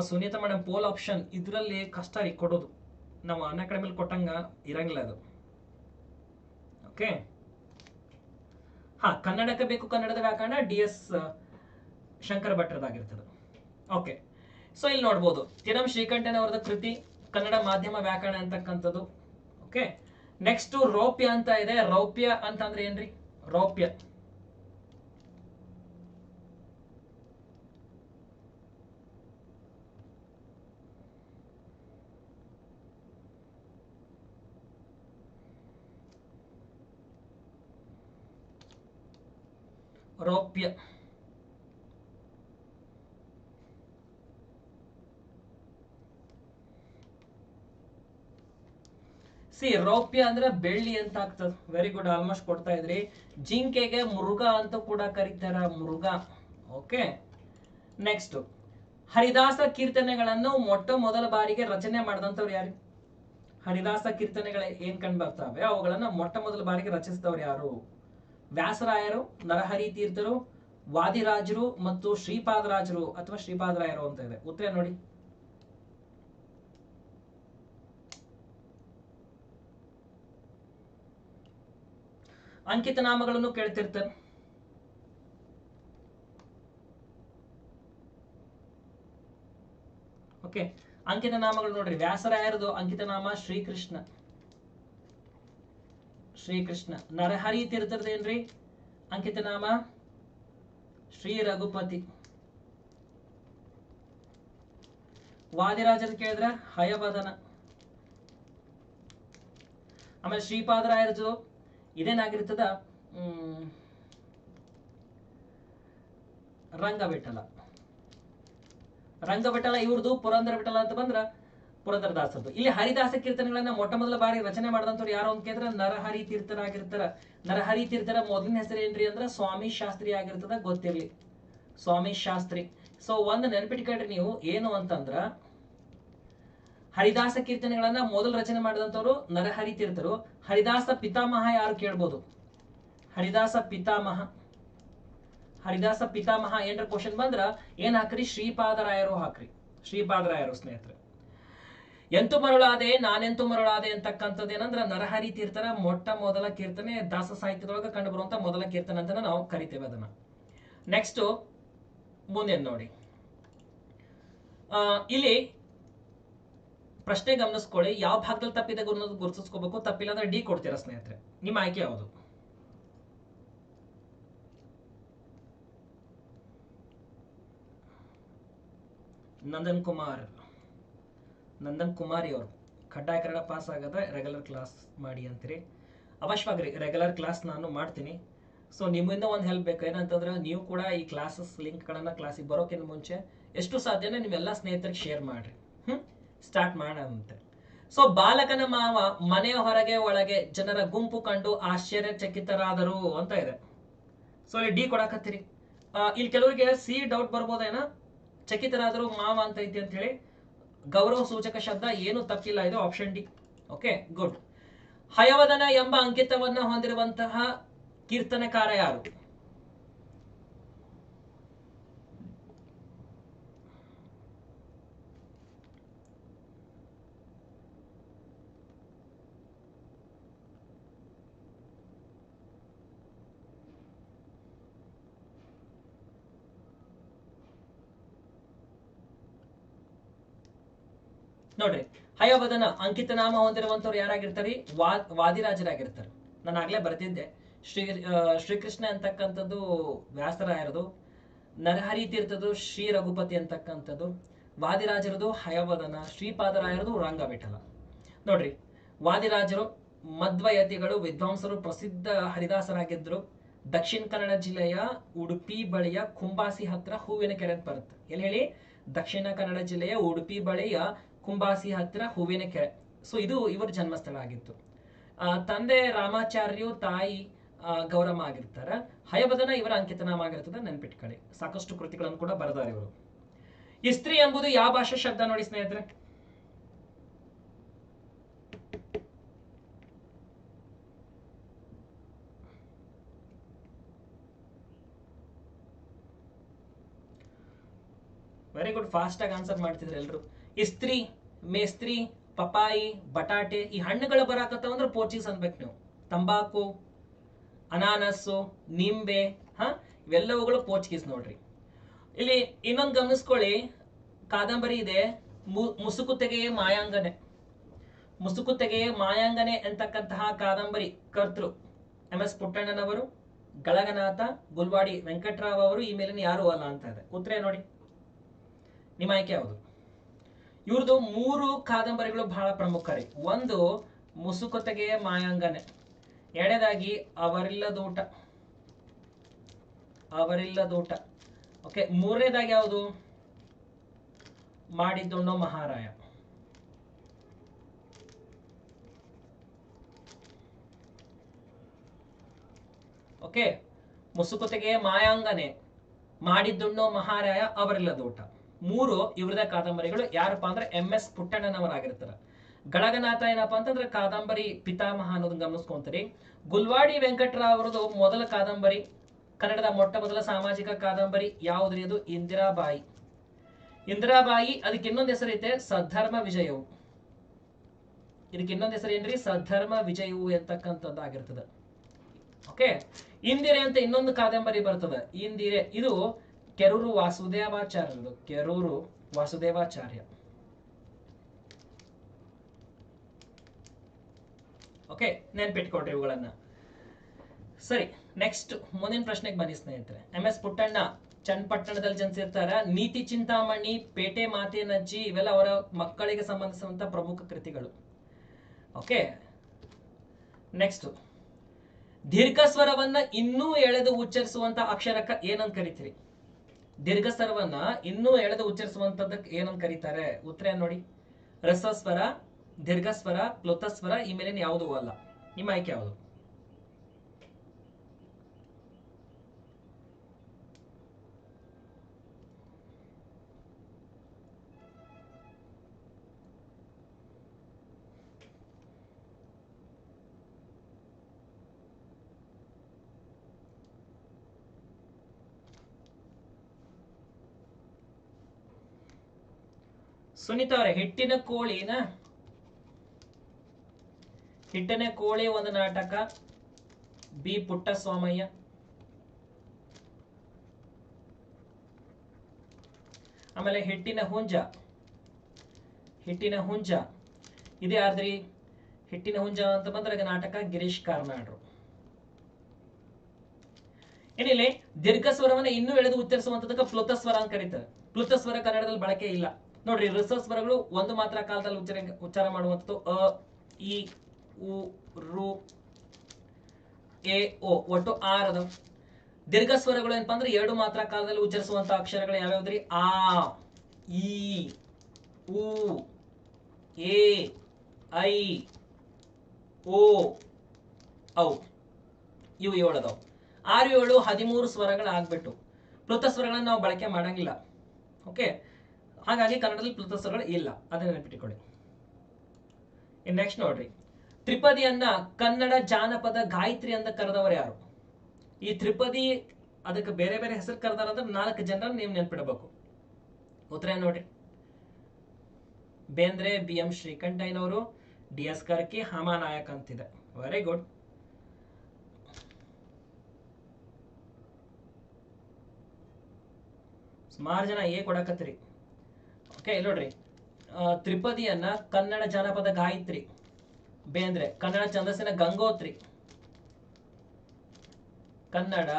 ಸುನೀತಾ ಮೇಡಮ್ ಪೋಲ್ ಆಪ್ಷನ್ ಇದರಲ್ಲಿ ಕಷ್ಟ ರೀ, ಕೊಡೋದು. ನಾವು ಅನ್ ಕೊಟ್ಟಂಗ ಇರಂಗಿಲ್ಲ ಅದು. ಓಕೆ ಹಾ ಕನ್ನಡಕ್ಕೆ ಬೇಕು, ಕನ್ನಡದ ವ್ಯಾಕರಣ, ಡಿ ಎಸ್ ಶಂಕರ ಭಟ್ರದಾಗಿರ್ತದೆ ಓಕೆ, ಸೊ ಇಲ್ಲಿ ನೋಡ್ಬೋದು, ತಿರಂ ಶ್ರೀಕಂಠನ್ ಅವರದ ಕೃತಿ, ಕನ್ನಡ ಮಾಧ್ಯಮ ವ್ಯಾಕರಣ ಅಂತಕ್ಕಂಥದ್ದು. ಓಕೆ ನೆಕ್ಸ್ಟ್ ರೌಪ್ಯ ಅಂತ ಇದೆ. ರೌಪ್ಯ ಅಂತ ಅಂದ್ರೆ ಏನ್ರಿ? ರೌಪ್ಯ. ರೌಪ್ಯ ಸಿ ರೌಪ್ಯ ಅಂದ್ರೆ ಬೆಳ್ಳಿ ಅಂತ ಆಗ್ತದ. ವೆರಿ ಗುಡ್ ಆಲ್ಮೋಸ್ಟ್ ಕೊಡ್ತಾ ಇದ್ರಿ. ಜಿಂಕೆಗೆ ಮೃಗ ಅಂತ ಕೂಡ ಕರೀತಾರ, ಮೃಗ. ಓಕೆ ನೆಕ್ಸ್ಟ್ ಹರಿದಾಸ ಕೀರ್ತನೆಗಳನ್ನು ಮೊಟ್ಟ ಮೊದಲ ಬಾರಿಗೆ ರಚನೆ ಮಾಡಿದಂಥವ್ರು ಯಾರು? ಹರಿದಾಸ ಕೀರ್ತನೆಗಳ ಏನ್ ಕಂಡು ಬರ್ತಾವೆ? ಅವುಗಳನ್ನ ಮೊಟ್ಟ ಮೊದಲ ಬಾರಿಗೆ ರಚಿಸಿದವ್ರು ಯಾರು? ವ್ಯಾಸರಾಯರು ನರಹರಿ ತೀರ್ಥರು ವಾದಿರಾಜರು ಮತ್ತು ಶ್ರೀಪಾದರಾಜರು ಅಥವಾ ಶ್ರೀಪಾದರಾಯರು ಅಂತ ಇದೆ. ಉತ್ತರ ನೋಡಿ. ಅಂಕಿತ ನಾಮಗಳನ್ನು ಕೇಳ್ತಿರ್ತಾರೆ ಓಕೆ ಅಂಕಿತ ನಾಮಗಳು ನೋಡ್ರಿ. ವ್ಯಾಸರಾಯರದು ಅಂಕಿತ ನಾಮ ಶ್ರೀಕೃಷ್ಣ. ಶ್ರೀಕೃಷ್ಣ ನರಹರಿ ತೀರ್ಥರದೇನ್ರಿ ಅಂಕಿತ ನಾಮ ಶ್ರೀ ರಘುಪತಿ. ವಾದಿರಾಜನ್ ಕೇಳಿದ್ರ ಹಯವದನ ಆಮೇಲೆ ಶ್ರೀಪಾದರಾಯರ್ಜು ಇದೇನಾಗಿರ್ತದ? ಹ್ಮ್, ರಂಗ ಬಿಟ್ಟಲ ಇವ್ರದು ಪುರಂದರ ಬಿಟ್ಟಲ ಅಂತ ಬಂದ್ರ ಪುರಂದರದಾಸರದು. ಇಲ್ಲಿ ಹರಿದಾಸ ಕೀರ್ತನೆಗಳನ್ನ ಮೊಟ್ಟ ಮೊದಲ ಬಾರಿ ರಚನೆ ಮಾಡಿದಂಥವ್ರು ಯಾರು ಅಂತ ಕೇಳಿದ್ರೆ ನರಹರಿ ತೀರ್ಥರಾಗಿರ್ತಾರ. ನರಹರಿ ತೀರ್ಥರ ಮೊದಲಿನ ಹೆಸರು ಏನ್ರಿ ಅಂದ್ರ ಸ್ವಾಮಿ ಶಾಸ್ತ್ರಿ ಆಗಿರ್ತದ, ಗೊತ್ತಿರ್ಲಿ. ಸ್ವಾಮಿ ಶಾಸ್ತ್ರಿ. ಸೊ ಒಂದು ನೆನಪಿಟ್ಕೊಂಡ್ರಿ ನೀವು, ಏನು ಅಂತಂದ್ರ ಹರಿದಾಸ ಕೀರ್ತನೆಗಳನ್ನ ಮೊದಲು ರಚನೆ ಮಾಡಿದಂಥವ್ರು ನರಹರಿ ತೀರ್ಥರು. ಹರಿದಾಸ ಪಿತಾಮಹ ಯಾರು ಕೇಳ್ಬೋದು? ಹರಿದಾಸ ಪಿತಾಮಹ. ಹರಿದಾಸ ಪಿತಾಮಹ ಏನ್ರ ಕ್ವಶನ್ ಬಂದ್ರ, ಏನ್ ಹಾಕ್ರಿ? ಶ್ರೀಪಾದರಾಯರು ಹಾಕ್ರಿ. ಶ್ರೀಪಾದರಾಯರು ಸ್ನೇಹಿತರೆ. ಎಂತು ಮರುಳಾದೆ, ನಾನೆಂತು ಮರುಳಾದೆ ಅಂತಕ್ಕಂಥದ್ದು ಏನಂದ್ರೆ ನರಹರಿ ತೀರ್ಥರ ಮೊಟ್ಟ ಮೊದಲ ಕೀರ್ತನೆ ದಾಸ ಸಾಹಿತ್ಯದೊಳಗೆ ಕಂಡು ಬರುವಂತ ಮೊದಲ ಕೀರ್ತನೆ ಅಂತ ನಾವು ಕರಿತೇವೆ ಅದನ್ನ. ನೆಕ್ಸ್ಟ್ ಮುಂದೆ ನೋಡಿ. ಇಲ್ಲಿ ಪ್ರಶ್ನೆ ಗಮನಿಸ್ಕೊಳ್ಳಿ. ಯಾವ ಭಾಗದಲ್ಲಿ ತಪ್ಪಿದೆ ಅನ್ನೋದು ಗುರುತಿಸ್ಕೋಬೇಕು. ತಪ್ಪಿಲ್ಲ ಅಂದ್ರೆ ಡಿ ಕೊಡ್ತೀರಾ ಸ್ನೇಹಿತರೆ? ನಿಮ್ಮ ಆಯ್ಕೆ ಯಾವುದು? ನಂದನ್ ಕುಮಾರ್. ನಂದನ್ ಕುಮಾರಿ ಅವರು. ಕಡ್ಡಾಯ ಕನ್ನಡ ಪಾಸ್ ಆಗದ ರೆಗ್ಯುಲರ್ ಕ್ಲಾಸ್ ಮಾಡಿ ಅಂತೀರಿ. ಅವಶ್ಯವಾಗಿ ರೆಗ್ಯುಲರ್ ಕ್ಲಾಸ್ ನಾನು ಮಾಡ್ತೀನಿ. ಸೊ ನಿಮ್ಮಿಂದ ಒಂದು ಹೆಲ್ಪ್ ಬೇಕು. ಏನಂತಂದ್ರೆ, ನೀವು ಕೂಡ ಈ ಕ್ಲಾಸಸ್ ಲಿಂಕ್ಗಳನ್ನು ಕ್ಲಾಸಿಗೆ ಬರೋಕ್ಕಿಂತ ಮುಂಚೆ ಎಷ್ಟು ಸಾಧ್ಯನೇ ನಿಮ್ಮೆಲ್ಲ ಸ್ನೇಹಿತರಿಗೆ ಶೇರ್ ಮಾಡಿರಿ. ಹ್ಮ್? ಸ್ಟಾರ್ಟ್ ಮಾಡೋಣಂತೆ. ಸೊ ಬಾಲಕನ ಮಾವ ಮನೆಯ ಹೊರಗೆ, ಒಳಗೆ ಜನರ ಗುಂಪು ಕಂಡು ಆಶ್ಚರ್ಯಚಕಿತರಾದರು ಅಂತ ಇದೆ. ಸೊ ಇಲ್ಲಿ ಡಿ ಕೊಡಕತ್ತೀರಿ. ಇಲ್ಲಿ ಕೆಲವರಿಗೆ ಸಿ ಡೌಟ್ ಬರ್ಬೋದೇನಾ? ಚಕಿತರಾದರು ಮಾವ ಅಂತ ಐತಿ ಅಂತ ಹೇಳಿ ಗೌರವ ಸೂಚಕ ಶಬ್ದ ಏನು ತಪ್ಪಿಲ್ಲ, ಇದು option D okay good Hayavadana ಎಂಬ ಅಂಕಿತವನ್ನ ಹೊಂದಿರುವಂತಹ ಕೀರ್ತನಕಾರ ಯಾರು? ಹಯವದನ ಅಂಕಿತ ನಾಮ ಹೊಂದಿರುವಂತವ್ರು ಯಾರಾಗಿರ್ತಾರೆ ವಾದಿರಾಜರಾಗಿರ್ತಾರೆ. ನಾನು ಆಗ್ಲೇ ಬರ್ತಿದ್ದೆ ಶ್ರೀ ಶ್ರೀಕೃಷ್ಣ ಅಂತಕ್ಕಂಥದ್ದು ವ್ಯಾಸರಾಯರದು ನರಹರಿ ತೀರ್ಥದ್ದು ಶ್ರೀ ರಘುಪತಿ ಅಂತಕ್ಕಂಥದ್ದು. ವಾದಿರಾಜರದು ಹಯವದನ, ಶ್ರೀಪಾದರಾಯರದು ರಂಗವಿಠಲ. ನೋಡ್ರಿ, ವಾದಿರಾಜರು ಮಧ್ವಯತಿಗಳು ವಿದ್ವಾಂಸರು, ಪ್ರಸಿದ್ಧ ಹರಿದಾಸರಾಗಿದ್ದರು ದಕ್ಷಿಣ ಕನ್ನಡ ಜಿಲ್ಲೆಯ ಉಡುಪಿ ಬಳಿಯ ಕುಂಬಾಸಿ ಹತ್ರ ಹೂವಿನ ಕೆರೆ ಬರುತ್ತೆ. ಎಲ್ಲಿ ಹೇಳಿ? ದಕ್ಷಿಣ ಕನ್ನಡ ಜಿಲ್ಲೆಯ ಉಡುಪಿ ಬಳಿಯ ಕುಂಬಾಸಿ ಹತ್ತಿರ ಹೂವಿನ ಕೆರೆ. ಸೊ ಇದು ಇವರ ಜನ್ಮಸ್ಥಳ ಆಗಿತ್ತು. ತಂದೆ ರಾಮಾಚಾರ್ಯು ತಾಯಿ ಗೌರಮ್ಮ ಆಗಿರ್ತಾರೆ. ಹಯವದನ ಇವರ ಅಂಕಿತನಾಮ ಆಗಿರ್ತದೆ ನೆನ್ಪಿಟ್ಕೊಳ್ಳಿ. ಸಾಕಷ್ಟು ಕೃತಿಗಳನ್ನು ಕೂಡ ಬರೆದಾರೆ ಇವರು. ಇಸ್ತ್ರಿ ಎಂಬುದು ಯಾವ ಭಾಷಾ ಶಬ್ದ ನೋಡಿ ಸ್ನೇಹಿತರೆ? ವೆರಿ ಗುಡ್ ಫಾಸ್ಟ್ ಆಗಿ ಆನ್ಸರ್ ಮಾಡ್ತಿದ್ರೆ ಎಲ್ರು. ಇಸ್ತ್ರಿ, ಮೇಸ್ತ್ರಿ ಪಪಾಯಿ ಬಟಾಟೆ ಈ ಹಣ್ಣುಗಳು ಬರಾಕತ್ತಾವ ಅಂದ್ರೆ ಪೋರ್ಚೀಸ್ ಅನ್ಬೇಕು ನೀವು. ತಂಬಾಕು, ಅನಾನಸ್ಸು, ನಿಂಬೆ, ಹ, ಇವೆಲ್ಲವುಗಳು ಪೋರ್ಚುಗೀಸ್ ನೋಡ್ರಿ. ಇಲ್ಲಿ ಇನ್ನೊಂದು ಗಮನಿಸ್ಕೊಳ್ಳಿ, ಕಾದಂಬರಿ ಇದೆ ಮುಸುಕು ತೆಗೆಯೇ ಮಾಯಾಂಗನೆ. ಮುಸುಕು ತೆಗೆಯೇ ಮಾಯಾಂಗನೆ ಅಂತಕ್ಕಂತಹ ಕಾದಂಬರಿ? ಕರ್ತೃ, ಎಂ. ಎಸ್. ಪುಟ್ಟಣ್ಣನವರು, ಗಳಗನಾಥ, ಗುಲ್ವಾಡಿ ವೆಂಕಟರಾವ್ ಅವರು ಈ ಮೇಲಿನ ಯಾರು ಅಲ್ಲ ಅಂತ ಇದೆ. ಉತ್ತರ ನೋಡಿ. ನಿಮ್ಮ ಆಯ್ಕೆ ಯಾವುದು? ಇವ್ರದ್ದು ಮೂರು ಕಾದಂಬರಿಗಳು ಬಹಳ ಪ್ರಮುಖ ರೀ ಒಂದು ಮುಸುಕತೆಗೆಯ ಮಾಯಾಂಗನೆ. ಎರಡನೇದಾಗಿ ಅವರಿಲ್ಲದೋಟ ಅವರಿಲ್ಲದೋಟ ಓಕೆ ಮೂರನೇದಾಗಿ ಯಾವುದು? ಮಾಡಿದ್ದೊಣ್ಣೋ ಮಹಾರಾಯ. ಓಕೆ ಮುಸುಕುತೆಗೆ ಮಾಯಾಂಗನೆ. ಮಾಡಿದ್ದುಣ್ಣೋ ಮಹಾರಾಯ ಅವರಿಲ್ಲದೂಟ ಮೂರು ಇವ್ರದ ಕಾದಂಬರಿಗಳು ಯಾರಪ್ಪ ಅಂದ್ರೆ ಎಂ ಎಸ್ ಪುಟ್ಟಣ್ಣನವರಾಗಿರ್ತಾರೆ. ಗಳಗನಾಥ ಏನಪ್ಪಾ ಅಂತಂದ್ರೆ ಕಾದಂಬರಿ ಪಿತಾಮಹ ಅನ್ನೋದನ್ನ ಗಮನಿಸ್ಕೊಂತೀರಿ. ಗುಲ್ವಾಡಿ ವೆಂಕಟರಾವ್ ಅವರದು ಮೊದಲ ಕಾದಂಬರಿ, ಕನ್ನಡದ ಮೊಟ್ಟ ಮೊದಲ ಸಾಮಾಜಿಕ ಕಾದಂಬರಿ ಯಾವುದ್ರಿ ಅದು? ಇಂದಿರಾಬಾಯಿ. ಇಂದಿರಾಬಾಯಿ, ಅದಕ್ಕೆ ಇನ್ನೊಂದು ಹೆಸರೈತೆ ಸದ್ಧರ್ಮ ವಿಜಯವು. ಇದಕ್ಕೆ ಇನ್ನೊಂದು ಹೆಸರು ಏನ್ರಿ? ಸದ್ಧರ್ಮ ವಿಜಯವು ಎಂತಕ್ಕಂಥದ್ದು ಆಗಿರ್ತದೆ ಓಕೆ ಇಂದಿರೆ ಅಂತ ಇನ್ನೊಂದು ಕಾದಂಬರಿ ಬರ್ತದೆ. ಇಂದಿರೆ, ಇದು ಕೆರೂರು ವಾಸುದೇವಾಚಾರ್ಯರು ಕೆರೂರು ವಾಸುದೇವಾಚಾರ್ಯ. ಓಕೆ ನೆನ್ಪಿಟ್ಕೊಂಡ್ರಿ ಇವುಗಳನ್ನ. ಸರಿ ನೆಕ್ಸ್ಟ್ ಮುಂದಿನ ಪ್ರಶ್ನೆಗೆ ಬನ್ನಿ ಸ್ನೇಹಿತರೆ. ಎಂ ಎಸ್ ಪುಟ್ಟಣ್ಣ, ಚನ್ನಪಟ್ಟಣದಲ್ಲಿ ಜನಿಸಿರ್ತಾರ ನೀತಿ ಚಿಂತಾಮಣಿ, ಪೇಟೆ ಮಾತೆ ನಜ್ಜಿ ಇವೆಲ್ಲ ಅವರ ಮಕ್ಕಳಿಗೆ ಸಂಬಂಧಿಸಿದಂತ ಪ್ರಮುಖ ಕೃತಿಗಳು. ಓಕೆ ನೆಕ್ಸ್ಟ್ ದೀರ್ಘ ಸ್ವರವನ್ನ ಇನ್ನೂ ಎಳೆದು ಉಚ್ಚರಿಸುವಂತ ಅಕ್ಷರಕ್ಕ ಏನಂತ ಕರಿತೀರಿ? ದೀರ್ಘ ಸ್ವರವನ್ನ ಇನ್ನೂ ಎಳೆದು ಉಚ್ಚರಿಸುವಂತದಕ್ಕೆ ಏನಂತ ಕರೀತಾರೆ? ಉತ್ತರ ನೋಡಿ? ರಸಸ್ವರ, ದೀರ್ಘಸ್ವರ, ಪ್ಲುತಸ್ವರ ಈ ಮೇಲಿನ ಯಾವುದೂ ಅಲ್ಲ. ನಿಮ್ಮ ಆಯ್ಕೆ ಯಾವುದು? ಸುನೀತಾ ಅವರೇ, ಹಿಟ್ಟಿನ ಕೋಳಿನ ಹಿಟ್ಟಿನ ಕೋಳಿ ಒಂದು ನಾಟಕ. ಬಿ ಪುಟ್ಟಸ್ವಾಮಯ್ಯ. ಆಮೇಲೆ ಹಿಟ್ಟಿನ ಹುಂಜ. ಹಿಟ್ಟಿನ ಹುಂಜ. ಇದು ಯಾರ್ದ್ರಿ? ಹಿಟ್ಟಿನ ಹುಂಜ ಅಂತ ಬಂದ್ರೆ ನಾಟಕ ಗಿರೀಶ್ ಕಾರ್ನಾಡ್ರು. ಏನಿಲ್ಲ? ದೀರ್ಘ ಸ್ವರವನ್ನ ಇನ್ನೂ ಎಳೆದು ಉಚ್ಚರಿಸುವಂತದಕ್ಕೆ ಪ್ಲುತ ಸ್ವರ ಅಂತ ಕರೀತಾರೆ. ಪ್ಲುತ ಸ್ವರ ಕನ್ನಡದಲ್ಲಿ ಬಳಕೆ ಇಲ್ಲ. ನೋಡ್ರಿ ರಿಸರ್ಸ್ ಸ್ವರಗಳು ಒಂದು ಮಾತ್ರ ಕಾಲದಲ್ಲಿ ಉಚ್ಚಾರ ಉಚ್ಚಾರ ಮಾಡುವಂಥದ್ದು ಅ, ಇ, ಉ, ರು, ಎ, ಓ, ಒಟ್ಟು ಆರ್ ಅದ ದೀರ್ಘ ಸ್ವರಗಳು ಏನಪ್ಪಾ ಅಂದ್ರೆ ಎರಡು ಮಾತ್ರ ಕಾಲದಲ್ಲಿ ಉಚ್ಚರಿಸುವಂತ ಅಕ್ಷರಗಳು ಯಾವ್ಯಾವ್ದ್ರಿ? ಆ, ಇ, ಉ, ಎ, ಐ, ಓ, ಔ. ಇವು ಏಳು ಅದಾವ. ಆರು ಏಳು ಹದಿಮೂರು ಸ್ವರಗಳು ಆಗ್ಬಿಟ್ಟು ಸ್ವರಗಳನ್ನು ನಾವು ಬಳಕೆ ಮಾಡಂಗಿಲ್ಲ. ಓಕೆ? ಹಾಗಾಗಿ ಕನ್ನಡದಲ್ಲಿ ಪ್ಲುತಸ್ವರಗಳು ಇಲ್ಲ. ಅದನ್ನ ನೆನಪಿಟ್ಟುಕೊಳ್ಳಿ ನೆಕ್ಸ್ಟ್ ನೋಡ್ರಿ. ತ್ರಿಪದಿಯನ್ನ ಕನ್ನಡ ಜಾನಪದ ಗಾಯತ್ರಿ ಅಂತ ಕರೆದವರು ಯಾರು? ಈ ತ್ರಿಪದಿ ಅದಕ್ಕೆ ಬೇರೆ ಬೇರೆ ಹೆಸರು ಕರೆದಾರ ಅಂದ್ರೆ ನಾಲ್ಕು ಜನರ ನೀವು ನೆನ್ಪಿಡಬೇಕು. ಉತ್ತರ ಏನ್ ನೋಡ್ರಿ? ಬೇಂದ್ರೆ ಬಿ ಎಂ ಶ್ರೀಕಂಠಯ್ಯನವರು ಡಿ ಎಸ್ ಕರ್ಕಿ ಅಂತ ಅಂತಿದೆ. ವೆರಿ ಗುಡ್ ಸುಮಾರು ಜನ ಏ ಕೊಡಕತ್ರಿ ಓಕೆ ಇಲ್ಲಿ ನೋಡ್ರಿ ತ್ರಿಪದಿಯನ್ನ ಕನ್ನಡ ಜಾನಪದ ಗಾಯತ್ರಿ. ಬೇಂದ್ರೆ ಕನ್ನಡ ಛಂದಸ್ಸಿನ ಗಂಗೋತ್ರಿ. ಕನ್ನಡ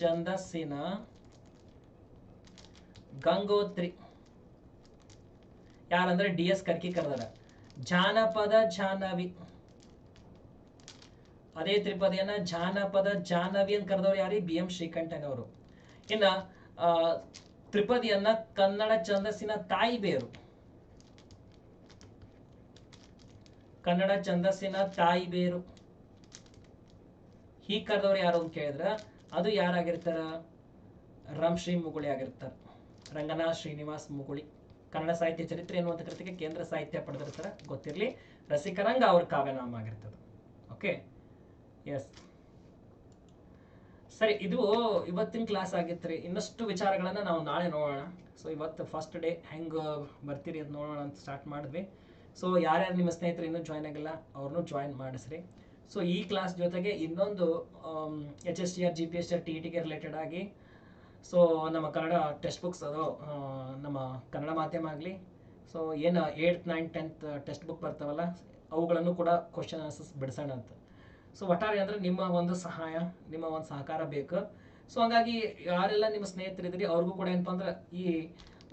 ಛಂದಸ್ಸಿನ ಗಂಗೋತ್ರಿ. ಯಾರಂದ್ರೆ ಡಿ ಎಸ್ ಕರ್ಕಿ ಕರೆದಾರ ಜಾನಪದ ಜಾನವಿ ಅದೇ ತ್ರಿಪದಿಯನ್ನ ಜಾನಪದ ಜಾನವಿ ಅಂತ ಕರೆದವ್ರು ಯಾರಿ? ಬಿ ಎಂ ಶ್ರೀಕಂಠನವರು. ಇನ್ನ ಆ, ತ್ರಿಪದಿಯನ್ನ ಕನ್ನಡ ಛಂದಸ್ಸಿನ ತಾಯಿ ಬೇರು. ಕನ್ನಡ ಛಂದಸ್ಸಿನ ತಾಯಿ ಬೇರು. ಹೀಗ್ ಕರೆದವ್ರು ಯಾರು ಅಂತ ಕೇಳಿದ್ರ ಅದು ಯಾರಾಗಿರ್ತಾರ? ರಂಶ್ರೀ ಮುಗುಳಿ ಆಗಿರ್ತಾರ. ರಂಗನಾಥ್ ಶ್ರೀನಿವಾಸ್ ಮುಗುಳಿ. ಕನ್ನಡ ಸಾಹಿತ್ಯ ಚರಿತ್ರೆ ಎನ್ನುವಂಥ ಕೃತಿಗೆ ಕೇಂದ್ರ ಸಾಹಿತ್ಯ ಪಡೆದಿರ್ತಾರ. ಗೊತ್ತಿರ್ಲಿ, ರಸಿಕರಂಗ ಅವ್ರ ಕಾವ್ಯನಾಮ ಆಗಿರ್ತದೆ. ಓಕೆ ಎಸ್ ಸರಿ, ಇದು ಇವತ್ತಿನ ಕ್ಲಾಸ್ ಆಗಿತ್ತು ಇನ್ನಷ್ಟು ವಿಚಾರಗಳನ್ನು ನಾವು ನಾಳೆ ನೋಡೋಣ. ಸೊ ಇವತ್ತು ಫಸ್ಟ್ ಡೇ ಹೆಂಗೆ ಬರ್ತೀರಿ ಅಂತ ನೋಡೋಣ ಅಂತ ಸ್ಟಾರ್ಟ್ ಮಾಡಿದ್ವಿ. ಸೊ ಯಾರ್ಯಾರು ನಿಮ್ಮ ಸ್ನೇಹಿತರು ಇನ್ನೂ ಜಾಯ್ನ್ ಆಗಿಲ್ಲ ಅವ್ರನ್ನೂ ಜಾಯ್ನ್ ಮಾಡಿಸ್ರಿ. ಸೊ ಈ ಕ್ಲಾಸ್ ಜೊತೆಗೆ ಇನ್ನೊಂದು H S T R G P S R T ಟಿಗೆ ರಿಲೇಟೆಡ್ ಆಗಿ ಸೊ ನಮ್ಮ ಕನ್ನಡ ಟೆಕ್ಸ್ಟ್ ಬುಕ್ಸ್ ಅದು ನಮ್ಮ ಕನ್ನಡ ಮಾಧ್ಯಮ ಆಗಲಿ ಸೊ ಏನು eight nine tenth text book ಬರ್ತಾವಲ್ಲ, ಅವುಗಳನ್ನು ಕೂಡ ಕ್ವಶನ್ ಆನ್ಸರ್ಸ್ ಬಿಡಿಸೋಣ ಅಂತ. ಸೊ ಒಟ್ಟಾರೆ ಅಂದ್ರೆ ನಿಮ್ಮ ಒಂದು ಸಹಾಯ, ನಿಮ್ಮ ಒಂದು ಸಹಕಾರ ಬೇಕು. ಸೊ ಹಂಗಾಗಿ ಯಾರೆಲ್ಲ ನಿಮ್ಮ ಸ್ನೇಹಿತರಿದ್ರಿ, ಅವ್ರಿಗೂ ಕೂಡ ಏನಪ್ಪ ಅಂದ್ರೆ ಈ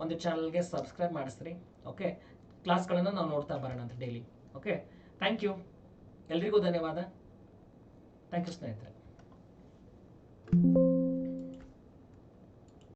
ಒಂದು ಚಾನಲ್ಗೆ ಸಬ್ಸ್ಕ್ರೈಬ್ ಮಾಡಿಸ್ರಿ ಓಕೆ ಕ್ಲಾಸ್ಗಳನ್ನು ನಾವು ನೋಡ್ತಾ ಬರೋಣ ಅಂತ ಡೈಲಿ ಓಕೆ ಥ್ಯಾಂಕ್ ಯು ಎಲ್ರಿಗೂ ಧನ್ಯವಾದ. ಥ್ಯಾಂಕ್ ಯು ಸ್ನೇಹಿತರೆ.